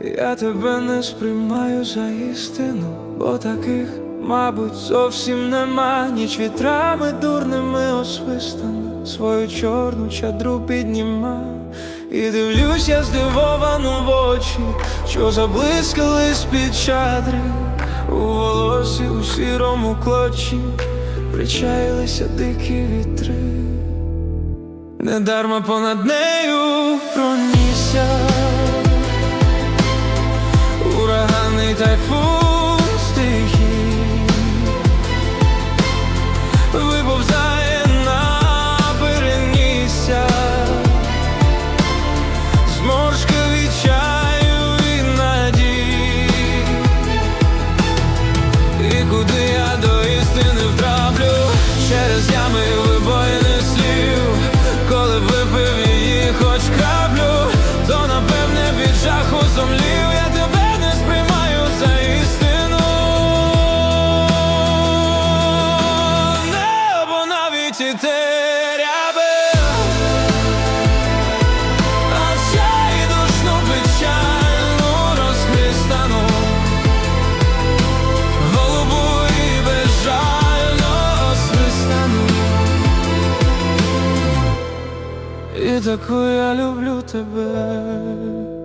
Я тебе не сприймаю за істину, бо таких, мабуть, зовсім нема, ніч вітрами дурними освистами, свою чорну чадру підніма, і дивлюсь я здивовано в очі, що заблискались під чадри, у волосі у сірому клочі, причаїлися дикі вітри. Недарма понад нею пронісся Ураганний тайфун до істини втраплю. Через ями вибоїни слів. Коли випив її хоч краплю То напевне від жаху зомлів Я тебе не сприймаю за істину. Небо навіть і теряби таку я люблю тебе